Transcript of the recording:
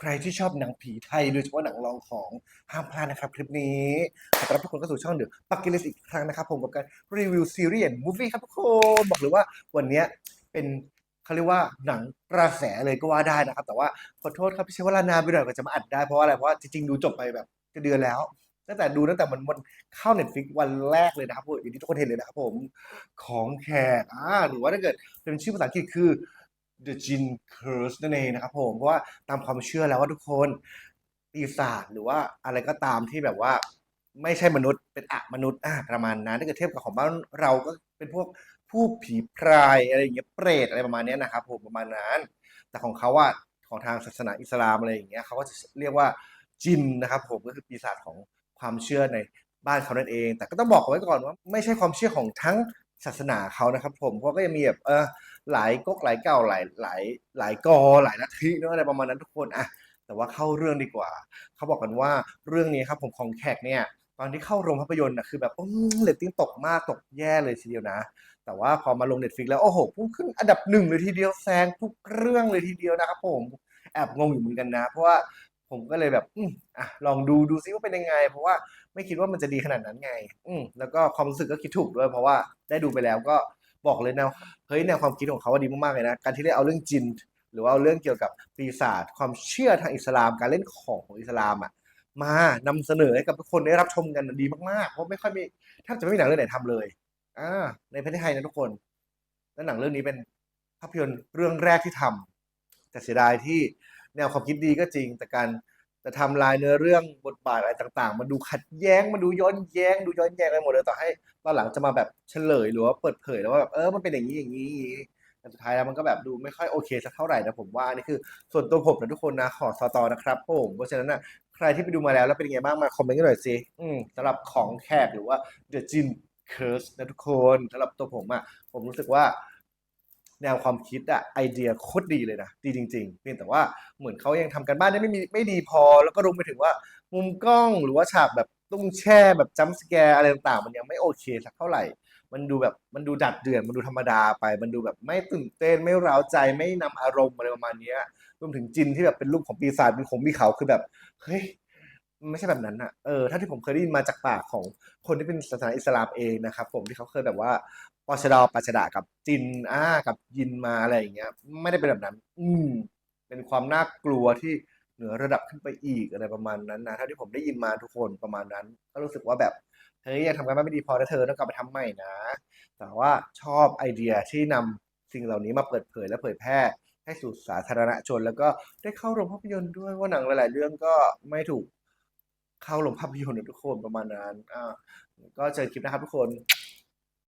ใครที่ชอบหนังผีไทยโดยเฉพาะหนังลองของห้ามพลาดนะครับ คลิปนี้ขอต้อนรับทุกคนเข้าสู่ช่องเดือปักกิเลสอีกครั้งนะครับ ผมกับการรีวิวซีรีส์มูฟวี่ครับทุกคนบอกเลยว่าวันนี้เป็นเขาเรียกว่าหนังกระแสเลยก็ว่าได้นะครับ แต่ว่าขอโทษครับที่ใช้เวลานานไปหน่อยกว่าจะมาอัดได้เพราะว่าอะไรเพราะว่าจริงๆดูจบไปแบบจะเดือนแล้วตั้งแต่ดูตั้งแต่มันมันเข้าเน็ตฟิกวันแรกเลยนะครับอย่างที่ทุกคนเห็นเลยนะครับผมของแขกอ่าหรือว่าถ้าเกิดเป็นชื่อภาษาอังกฤษคือ The Jin Curse นั่นเองนะครับผม เพราะว่าตามความเชื่อแล้วว่าทุกคนปีศาจหรือว่าอะไรก็ตามที่แบบว่าไม่ใช่มนุษย์เป็นอะมนุษย์อะประมาณนั้นถ้าเกิดเทียบกับของบ้านเราก็เป็นพวกผู้ผีพรายอะไรอย่างเงี้ยเปรตอะไรประมาณนี้นะครับผมประมาณนั้น แต่ของเขาว่าของทางศาสนาอิสลามอะไรอย่างเงี้ยเขาก็จะเรียกว่าจินนะครับผมก็คือปีศาจของความเชื่อในบ้านเขานั่นเอง แต่ก็ต้องบอกไว้ก่อนว่า ไม่ใช่ความเชื่อของทั้งศาสนาเขานะครับ ผมเพราะก็ยังมีแบบเออ หลายก๊กหลายเก่าหลายหลายหลายกอหลายลัทธิเนอะอะไรประมาณนั้นทุกคนอะแต่ว่าเข้าเรื่องดีกว่า เขาบอกกันว่าเรื่องนี้ครับผมของแขกเนี่ยตอนที่เข้าโรงภาพยนตร์นะคือแบบอืมเรตติ้งตกมากตกแย่เลยทีเดียวนะ แต่ว่าพอมาลงเน็ตฟิกแล้วโอ้โหพุ่งขึ้นอันดับหนึ่งเลยทีเดียวแซงทุกเรื่องเลยทีเดียวนะครับผมแอบงงอยู่เหมือนกันนะ เพราะว่าผมก็เลยแบบอืมอะลองดูดูซิว่าเป็นยังไง เพราะว่าไม่คิดว่ามันจะดีขนาดนั้นไง อืมแล้วก็ความรู้สึกก็คิดถูกด้วย เพราะว่าได้ดูไปแล้วก็ บอกเลยนะเฮ้ยแนวความคิดของเขาว่าดีมากๆเลยนะการที่ได้เอาเรื่องจิน หรือว่าเอาเรื่องเกี่ยวกับปีศาจความเชื่อทางอิสลาม การเล่นของของอิสลามอะมานำเสนอให้กับทุกคนได้รับชมกันดีมากๆ เพราะไม่ค่อยมีแทบจะไม่มีหนังเรื่องไหนทำเลยอ่าในประเทศไทยนะทุกคนและหนังเรื่องนี้เป็นภาพยนตร์เรื่องแรกที่ทำแต่เสียดายที่แนวความคิดดีก็จริง แต่การ จะทำลายเนื้อเรื่องบทบาทอะไรต่างๆ มันดูขัดแย้งมันดูย้อนแย้ง ดูย้อนแย้งไปหมดเลยต่อให้ตอนหลังจะมาแบบเฉลยหรือว่าเปิดเผยแล้วว่าแบบเออมันเป็นอย่างนี้อย่างนี้อย่างนี้แต่สุดท้ายแล้วมันก็แบบดูไม่ค่อยโอเคสักเท่าไหร่นะผมว่านี่คือส่วนตัวผมนะทุกคนนะขอสตอนะครับผมเพราะฉะนั้นนะใครที่ไปดูมาแล้วแล้วเป็นยังไงบ้างมาคอมเมนต์กันหน่อยสิอืมสำหรับของแขกหรือว่า The Jin Curse นะทุกคนสำหรับตัวผมอะผมรู้สึกว่า แนวความคิดอะไอเดียโคตรดีเลยนะดีจริงๆเพียงแต่ว่าเหมือนเขายังทำกันบ้านได้ไม่มีไม่ดีพอ แล้วก็รวมไปถึงว่ามุมกล้องหรือว่าฉากแบบตุ้งแช่แบบจัมสแกร์อะไรต่างๆ มันยังไม่โอเคสักเท่าไหร่ มันดูแบบมันดูดัดเดือดมันดูธรรมดาไป มันดูแบบไม่ตื่นเต้นไม่เร้าใจไม่นำอารมณ์อะไรประมาณนี้รวมถึงจินที่แบบเป็นรูปของปีศาจมีขงมีเขาคือแบบเฮ้ย ไม่ใช่แบบนั้นอะเออถ้าที่ผมเคยได้ยินมาจากปากของคนที่เป็นศาสนาอิสลามเองนะครับ ผมที่เขาเคยแบบว่าปชดปัชดากับจินอ่ากับยินมาอะไรอย่างเงี้ย ไม่ได้เป็นแบบนั้น อืมเป็นความน่ากลัวที่เหนือระดับขึ้นไปอีกอะไรประมาณนั้นนะเท่าที่ผมได้ยินมาทุกคนประมาณนั้น ก็รู้สึกว่าแบบเฮ้ยยังทำกันบ้านไม่ดีพอนะเธอต้องกลับไปทำใหม่นะ แต่ว่าชอบไอเดียที่นำสิ่งเหล่านี้มาเปิดเผยและเผยแพร่ให้สู่สาธารณชน แล้วก็ได้เข้าโรงภาพยนตร์ด้วยว่าหนังหลาย ๆ เรื่องก็ไม่ถูก เข้าโรงภาพยนตร์นะทุกคนประมาณนั้นอ่าก็เจอคลิปนะครับทุกคน